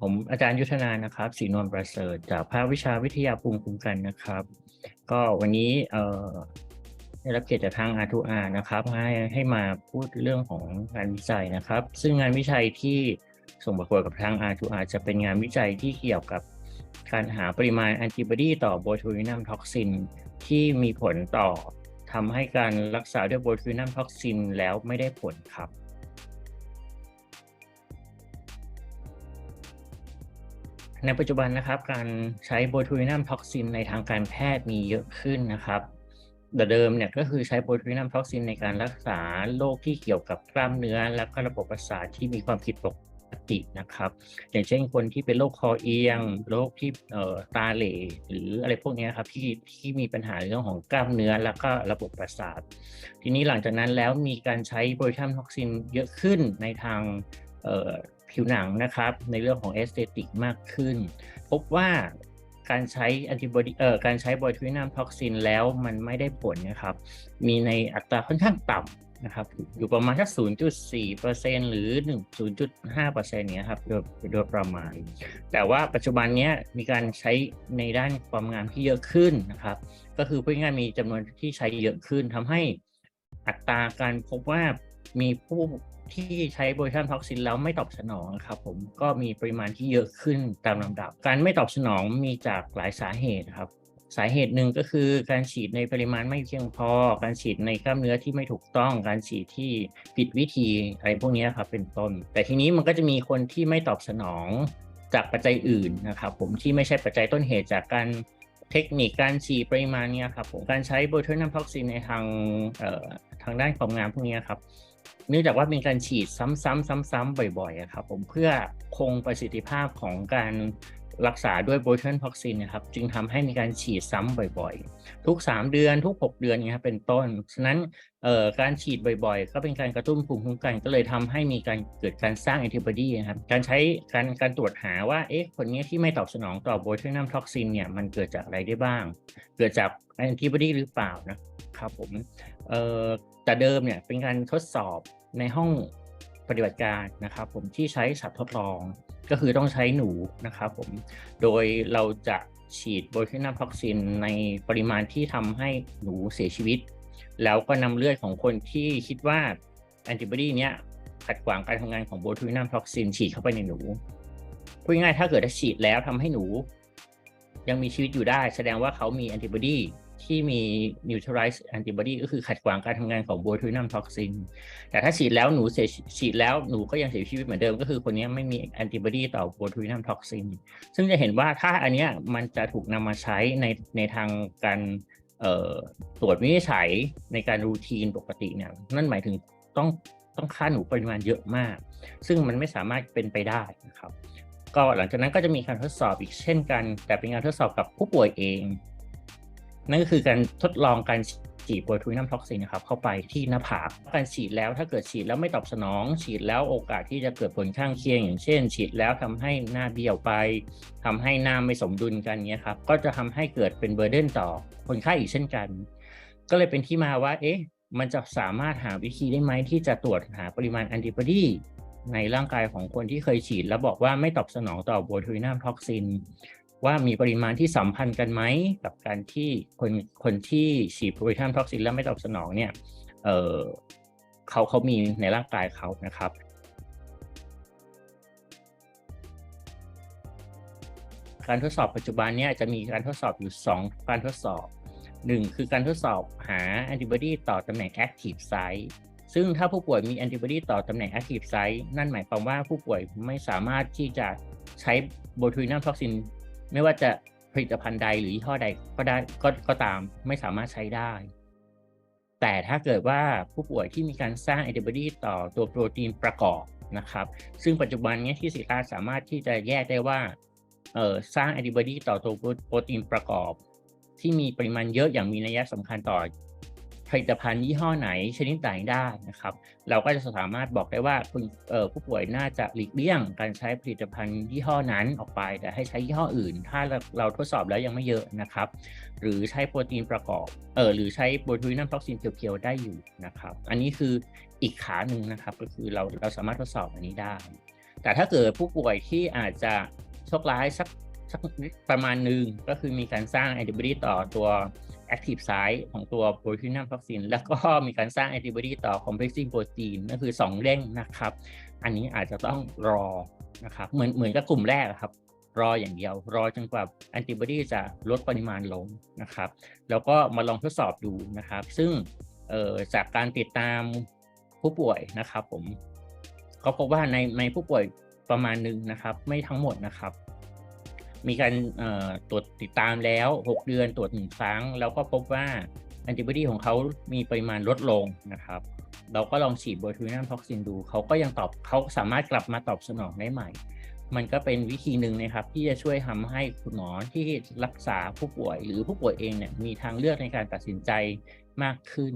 ผมอาจารย์ยุทธนานะครับศรีนวลประเสริฐจากภาควิชาวิทยาภูมิคุ้มกันนะครับ ก็วันนี้เอ่อได้รับเกียรติจากทาง R2R นะครับให้ให้มาพูดเรื่องของงานวิจัยนะครับ ซึ่งงานวิจัยที่ส่งประกวดกับทาง R2R จะเป็นงานวิจัยที่เกี่ยวกับการหาปริมาณแอนติบอดีต่อโบทูลินัมท็อกซินที่มีผลต่อทำให้การรักษาด้วยโบทูลินัมท็อกซินแล้วไม่ได้ผลครับ ในปัจจุบันนะครับ การใช้โบทูลินัมท็อกซินในทางการแพทย์มีเยอะขึ้นนะครับแต่เดิมเนี่ยก็คือใช้โบทูลินัมท็อกซินในการรักษาโรคที่เกี่ยวกับกล้ามเนื้อ และก็ระบบประสาทที่มีความผิดปกตินะครับ อย่างเช่นคนที่เป็นโรคคอเอียงโรคที่เอ่อตาเหล่หรืออะไรพวกนี้ครับที่ที่มีปัญหาเรื่องของกล้ามเนื้อแล้วก็ระบบประสาท ทีนี้หลังจากนั้นแล้วมีการใช้โบทูลินัมท็อกซินเยอะขึ้นในทางเอ่อ ผิวหนังนะครับ ในเรื่องของเอสเตติกมากขึ้น พบว่าการใช้แอนติบอดีเอ่อการใช้โบทูนัมท็อกซินแล้วมันไม่ได้ผลนะครับ มีในอัตราค่อนข้างต่ำนะครับ อยู่ประมาณแค่0.4%หรือ1 0.5%เนี้ยครับโดยโดยประมาณ แต่ว่าปัจจุบันเนี้ยมีการใช้ในด้านความงามที่เยอะขึ้นนะครับ ก็คือพูดง่ายมีจำนวนที่ใช้เยอะขึ้นทำให้อัตราการพบว่า มีผู้ที่ใช้โบรชันท็อกซินแล้วไม่ตอบสนองครับผมก็มีปริมาณที่เยอะขึ้นตามลำดับ การไม่ตอบสนองมีจากหลายสาเหตุครับ สาเหตุหนึ่งก็คือการฉีดในปริมาณไม่เพียงพอ การฉีดในกล้ามเนื้อที่ไม่ถูกต้อง การฉีดที่ผิดวิธีอะไรพวกนี้ครับเป็นต้น แต่ทีนี้มันก็จะมีคนที่ไม่ตอบสนองจากปัจจัยอื่นนะครับผมที่ไม่ใช่ปัจจัยต้นเหตุจากการเทคนิคการฉีดปริมาณเนี่ยครับผมการใช้โบทูนัมท็อกซินในทางทางด้านความงามพวกนี้ครับ เนื่องจากว่ามีการฉีดซ้ำๆซ้ำๆบ่อยๆครับผมเพื่อคงประสิทธิภาพของการ รักษาด้วยโบทูลินัมท็อกซินนะครับจึงทำให้มีการฉีดซ้ำบ่อยๆ ทุก 3 เดือนทุก 6 เดือนนี่ยครับเป็นต้น ฉะนั้นการฉีดบ่อยๆ ก็เป็นการกระตุ้นภูมิคุ้มกันก็เลยทำให้มีการเกิดการสร้างแอนติบอดีนะครับการใช้การการตรวจหาว่าเอ๊ะคนนี้ที่ไม่ตอบสนองต่อโบทูลินัมท็อกซินเนี่ยมันเกิดจากอะไรได้บ้าง เกิดจากแอนติบอดีหรือเปล่านะครับผมแต่เดิมเนี่ยเป็นการทดสอบในห้อง ปฏิบัติการนะครับ ผมที่ใช้สัตว์ทดลองก็คือต้องใช้หนูนะครับผมโดยเราจะฉีดโบทูลินัมท็อกซินในปริมาณที่ทำให้หนูเสียชีวิต แล้วก็นำเลือดของคนที่คิดว่าแอนติบอดีเนี้ยขัดขวางการทำงานของโบทูลินัมท็อกซินฉีดเข้าไปในหนูพูดง่ายถ้าเกิดฉีดแล้วทำให้หนู ยังมีชีวิตอยู่ได้ แสดงว่าเขามีแอนติบอดี ที่มี neutralize antibody ก็คือขัดขวางการทำงานของโบทูลินัมท็อกซินแต่ถ้าฉีดแล้วหนูเสียฉีดแล้วหนูก็ยังเสียชีวิตเหมือนเดิม ก็คือคนนี้ไม่มีแอนติบอดีต่อโบทูลินัมท็อกซินซึ่งจะเห็นว่าถ้าอันเนี้ยมันจะถูกนำมาใช้ในในทางการตรวจวินิจฉัยในการรูทีนปกติเนี่ยนั่นหมายถึงต้องต้องค่าหนูปริมาณเยอะมาก ซึ่งมันไม่สามารถเป็นไปได้นะครับ ก็หลังจากนั้นก็จะมีการทดสอบอีกเช่นกัน แต่เป็นการทดสอบกับผู้ป่วยเอง นั่นก็คือการทดลองการฉีดโบทูนัมท็อกซินนะครับเข้าไปที่หน้าผากการฉีดแล้วถ้าเกิดฉีดแล้วไม่ตอบสนอง ฉีดแล้วโอกาสที่จะเกิดผลข้างเคียง อย่างเช่น ฉีดแล้วทำให้หน้าเบี้ยวไปทำให้หน้าไม่สมดุลกันเนี้ยครับก็จะทำให้เกิดเป็นเบอร์เดนต่อคนไข้อีกเช่นกัน ก็เลยเป็นที่มาว่าเอ๊ะมันจะสามารถหาวิธีได้ไหมที่จะตรวจหาปริมาณแอนติบอดีในร่างกายของคนที่เคยฉีด แล้วบอกว่าไม่ตอบสนองต่อโบทูนัมท็อกซิน ว่ามีปริมาณที่สัมพันธ์กันไหมกับการที่คนคนที่ฉีดโปรตีนท็อกซินแล้วไม่ตอบสนองเนี่ยเเขาเขามีในร่างกายเขานะครับการทดสอบปัจจุบันเนี่ยจะมีการทดสอบอยู่ 2 การทดสอบ 1 คือการทดสอบหาแอนติบอดีต่อตำแหน่ง active site ซึ่งถ้าผู้ป่วยมีแอนติบอดีต่อตำแหน่ง active site นั่นหมายความว่าผู้ป่วยไม่สามารถที่จะใช้โบทูลินัมท็อกซิน ไม่ว่าจะผลิตภัณฑ์ใดหรือยี่ห้อใดก็ได้ก็ก็ตามไม่สามารถใช้ได้ แต่ถ้าเกิดว่าผู้ป่วยที่มีการสร้างแอนติบอดีต่อตัวโปรตีนประกอบนะครับ ซึ่งปัจจุบันนี้ที่ศิลาสามารถที่จะแยกได้ว่าเออสร้างแอนติบอดีต่อตัวโปรตีนประกอบ ที่มีปริมาณเยอะอย่างมีนัยสำคัญต่อ ผลิตภัณฑ์ยี่ห้อไหนชนิดไหนได้นะครับ เราก็จะสามารถบอกได้ว่าผู้ป่วยน่าจะหลีกเลี่ยง การใช้ผลิตภัณฑ์ยี่ห้อนั้นออกไป แต่ให้ใช้ยี่ห้ออื่น ถ้าเราทดสอบแล้วยังไม่เยอะนะครับ หรือใช้โปรตีนประกอบเออหรือใช้โบทูลินัมท็อกซินเพียวๆได้อยู่นะครับ อันนี้คืออีกขาหนึ่งนะครับ ก็คือเราเราสามารถทดสอบอันนี้ได้ แต่ถ้าเกิดผู้ป่วยที่อาจจะโชคร้ายสักสักประมาณหนึ่งก็คือมีการสร้างแอนติบอดีต่อตัว active site ของตัว botulinum toxin แล้วก็มีการสร้างแอนติบอดีต่อ complexing protein ก็คือ 2เด้งนะครับ อันนี้อาจจะต้องรอนะครับ เหมือนเหมือนกับกลุ่มแรกครับ รออย่างเดียว รอจนกว่าแอนติบอดีจะลดปริมาณลงนะครับ แล้วก็มาลองทดสอบดูนะครับ ซึ่งจากการติดตามผู้ป่วยนะครับ ผม ก็พบว่าในในผู้ป่วยประมาณหนึ่งนะครับ ไม่ทั้งหมดนะครับ มีการตรวจติดตามแล้ว 6 เดือนตรวจหนึ่งครั้ง แล้วก็พบว่าแอนติบอดีของเขามีปริมาณลดลงนะครับ เราก็ลองฉีดโบทูนัมท็อกซินดู เขาก็ยังตอบเขาสามารถกลับมาตอบสนองได้ใหม่ มันก็เป็นวิธีหนึ่งนะครับ ที่จะช่วยทำให้คุณหมอที่รักษาผู้ป่วย หรือผู้ป่วยเองเนี่ยมีทางเลือกในการตัดสินใจมากขึ้น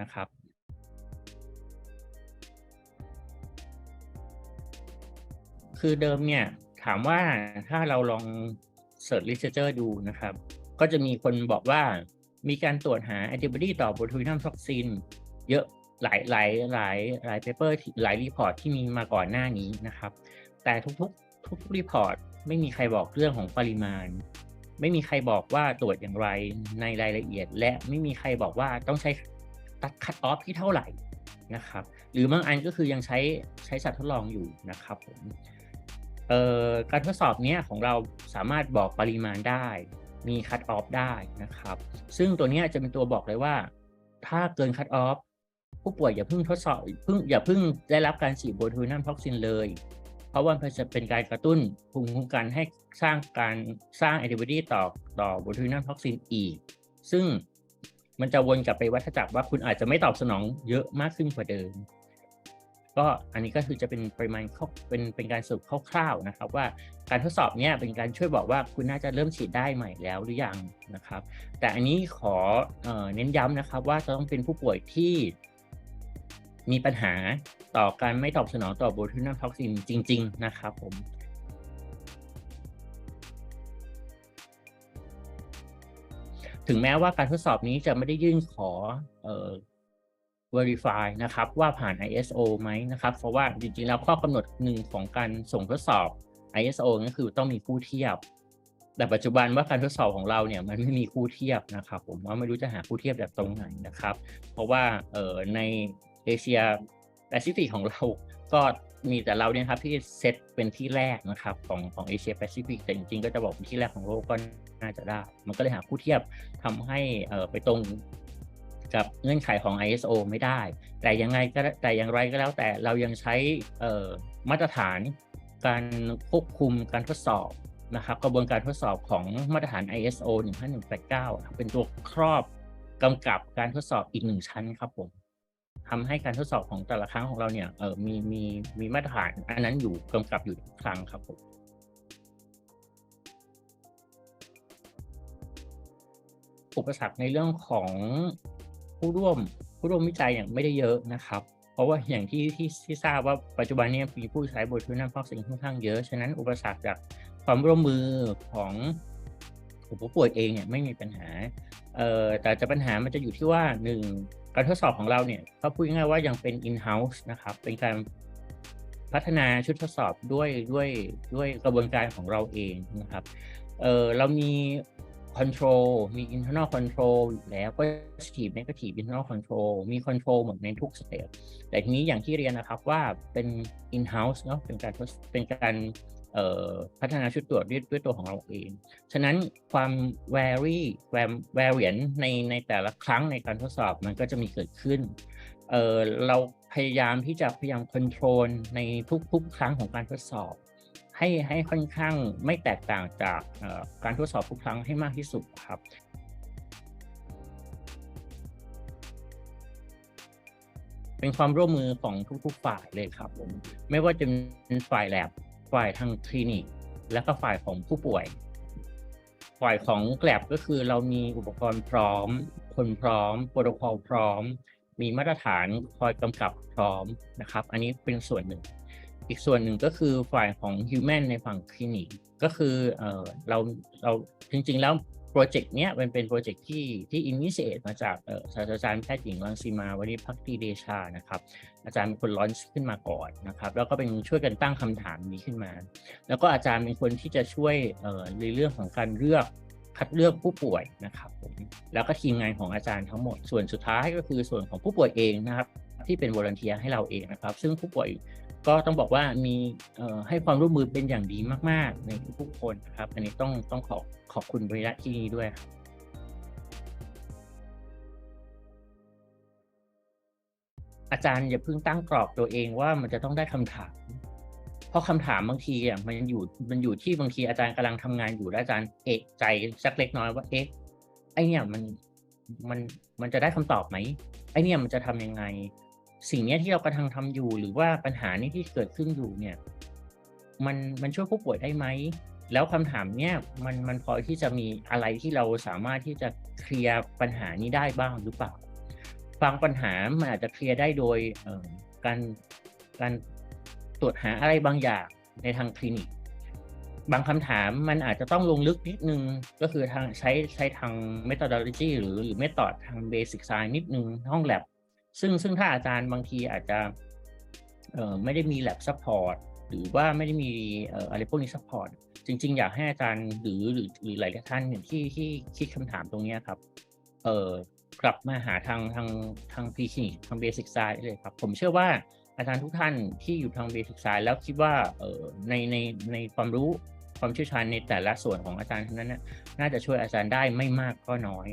นะครับคือเดิมเนี่ย ถามว่าถ้าเราลองเสิร์ช literature ดูนะครับ ก็จะมีคนบอกว่ามีการตรวจหาแอนติบอดีต่อโบทูลินัมท็อกซินเยอะหลายหลายหลายหลายเปเปอร์หลายรีพอร์ตที่มีมาก่อนหน้านี้นะครับ แต่ทุกๆ ทุกๆรีพอร์ตไม่มีใครบอกเรื่องของปริมาณ ไม่มีใครบอกว่าตรวจอย่างไรในรายละเอียด และไม่มีใครบอกว่าต้องใช้ตัดคัตออฟที่เท่าไหร่นะครับ หรือบางอันก็คือยังใช้ใช้สัตว์ทดลองอยู่นะครับผม การทดสอบเนี้ยของเราสามารถบอกปริมาณได้ มีคัตออฟได้นะครับ ซึ่งตัวนี้จะเป็นตัวบอกเลยว่า ถ้าเกินคัตออฟผู้ป่วยอย่าเพิ่งทดสอบเพิ่งอย่าเพิ่งได้รับการฉีดโบทูลินัมท็อกซินเลย เพราะว่ามันจะเป็นการกระตุ้นภูมิคุ้มกันให้สร้างการสร้างแอนติบอดีต่อต่อโบทูลินัมท็อกซินอีก ซึ่งมันจะวนกลับไปวัฏจักรว่าคุณอาจจะไม่ตอบสนองเยอะมากขึ้นกว่าเดิม ก็อันนี้ก็คือจะเป็นปริมาณเป็นเป็นการสรุปคร่าวๆนะครับ ว่าการทดสอบเนี้ยเป็นการช่วยบอกว่าคุณน่าจะเริ่มฉีดได้ใหม่แล้วหรือยังนะครับ แต่อันนี้ขอเน้นย้ำนะครับว่าจะต้องเป็นผู้ป่วยที่มีปัญหาต่อการไม่ตอบสนองต่อโบทูนัมท็อกซินจริง ๆ นะครับผมถึงแม้ว่าการทดสอบนี้จะไม่ได้ยื่นขออ verify นะครับว่าผ่าน ISO ไหมนะครับเพราะว่าจริงๆแล้วข้อกำหนดหนึ่งของการส่งทดสอบ ISO ก็คือต้องมีคู่เทียบ แต่ปัจจุบันว่าการทดสอบของเราเนี่ยมันไม่มีคู่เทียบนะครับ ผมว่าไม่รู้จะหาคู่เทียบจากตรงไหนนะครับ เพราะว่าเอ่อในเอเชียแปซิฟิกของเราก็มีแต่เราเนี่ยครับที่เซตเป็นที่แรกนะครับของของเอเชียแปซิฟิกแต่จริงๆก็จะบอกเป็นที่แรกของโลกก็น่าจะได้ มันก็เลยหาคู่เทียบทำให้เอ่อไปตรง กับเงื่อนไขของ ISO ไม่ได้ แต่ยังไงก็แต่อย่างไรก็แล้วแต่เรายังใช้มาตรฐานการควบคุมการทดสอบนะครับกระบวนการทดสอบของมาตรฐาน ISO 15189 เป็นตัวครอบกำกับการทดสอบอีกหนึ่งชั้นครับผมทำให้การทดสอบของแต่ละครั้งของเราเนี่ยเออมีมีมีมาตรฐานอันนั้นอยู่กำกับอยู่ทุกครั้งครับผมอุปสรรคในเรื่องของ ผู้ร่วมผู้ร่วมวิจัยอย่างไม่ได้เยอะนะครับ เพราะว่าอย่างที่ที่ที่ทราบว่าปัจจุบันนี้มีผู้ใช้บทูลินัมท็อกซินค่อนข้างเยอะ ฉะนั้นอุปสรรคจากความร่วมมือของผู้ป่วยเองเนี่ยไม่มีปัญหาเอ่อแต่จะปัญหามันจะอยู่ที่ว่าหนึ่งการทดสอบของเราเนี่ยก็พูดง่ายๆว่ายังเป็น in-house นะครับ เป็นการพัฒนาชุดทดสอบด้วยด้วยด้วยกระบวนการของเราเองนะครับ เออเรามี control มี internal control อยู่แล้ว positive negative internal control มี control หมดในทุกสเตจแต่ทีนี้อย่างที่เรียนนะครับว่าเป็น in house เนาะเป็นการเป็นการพัฒนาชุดตรวจด้วยด้วยตัวของเราเอง ฉะนั้นความ vary ความ variant ในในแต่ละครั้งในการทดสอบมันก็จะมีเกิดขึ้นเเราพยายามที่จะพยายามคอนโทรลในทุกๆ ครั้งของการทดสอบ ให้ให้ค่อนข้างไม่แตกต่างจากการทดสอบทุกครั้งให้มากที่สุดครับเป็นความร่วมมือของทุกๆฝ่ายเลยครับผมไม่ว่าจะเป็นฝ่ายแลบฝ่ายทางคลินิก และก็ฝ่ายของผู้ป่วย ฝ่ายของแกลบก็คือเรามีอุปกรณ์พร้อม คนพร้อมโปรโตคอลพร้อม มีมาตรฐานคอยกำกับพร้อมนะครับ อันนี้เป็นส่วนหนึ่ง อีกส่วนหนึ่งก็คือฝ่ายของ Human ในฝั่งคลินิกก็คือเออเราเราจริง ๆ แล้วโปรเจกต์เนี้ยมันเป็นโปรเจกต์ที่ที่อินิเ a ตมาจากศาสตราจารย์แพทย์หญิงรังสีมาวณิชพักดีเดชานะครับ อาจารย์เป็นคนลอนช์ขึ้นมาก่อนนะครับ แล้วก็เป็นช่วยกันตั้งคำถามนี้ขึ้นมา แล้วก็อาจารย์เป็นคนที่จะช่วยในเรื่องของการเลือกคัดเลือกผู้ป่วยนะครับผมแล้วก็ทีมงานของอาจารย์ทั้งหมดส่วนสุดท้ายก็คือส่วนของผู้ป่วยเองนะครับ ที่เป็นวอร์เนเทียให้เราเองนะครับ ซึ่งผู้ป่วย ก็ต้องบอกว่ามีให้ความร่วมมือเป็นอย่างดีมาก ๆ ในทุกๆคนนะครับ อันนี้ต้องต้องขอขอบคุณบริษัทที่นี้ด้วยครับอาจารย์อย่าเพิ่งตั้งกรอบตัวเองว่ามันจะต้องได้คำถาม เพราะคำถามบางทีอะมันอยู่มันอยู่ที่บางทีอาจารย์กำลังทำงานอยู่แล้วอาจารย์เอกใจสักเล็กน้อยว่าเอ๊ะไอเนี่ยมันมันมันจะได้คำตอบไหมไอเนี่ยมันจะทำยังไง สิ่งนี้ที่เรากำลังทำอยู่ หรือว่าปัญหานี้ที่เกิดขึ้นอยู่เนี่ย มันมันช่วยผู้ป่วยได้ไหมแล้วคำถามเนี้ยมันมันพอที่จะมีอะไรที่เราสามารถที่จะเคลียร์ปัญหานี้ได้บ้างหรือเปล่าบางปัญหามันอาจจะเคลียร์ได้โดยการการตรวจหาอะไรบางอย่างในทางคลินิก บางคำถามมันอาจจะต้องลงลึกนิดนึง ก็คือทางใช้ใช้ทาง methodology หรือหรือ method ทาง basic science นิดนึงห้อง lab ซึ่งซึ่งถ้าอาจารย์บางทีอาจจะไม่ได้มี lab support หรือว่าไม่ได้มีอะไรพวกนี้ support จริง ๆ อยากให้อาจารย์หรือหรือหรือหลายท่านเนี่ยที่ที่คิดคำถามตรงนี้ครับเอ่อกลับมาหาทางทางทางพีคลินิกทางเบสิกไซด์เลยครับ ผมเชื่อว่าอาจารย์ทุกท่านที่อยู่ทางเบสิกไซด์แล้วคิดว่าเอ่อในในในความรู้ความเชี่ยวชาญในแต่ละส่วนของอาจารย์ทั้งนั้นน่ะน่าจะช่วยอาจารย์ได้ไม่มากก็น้อย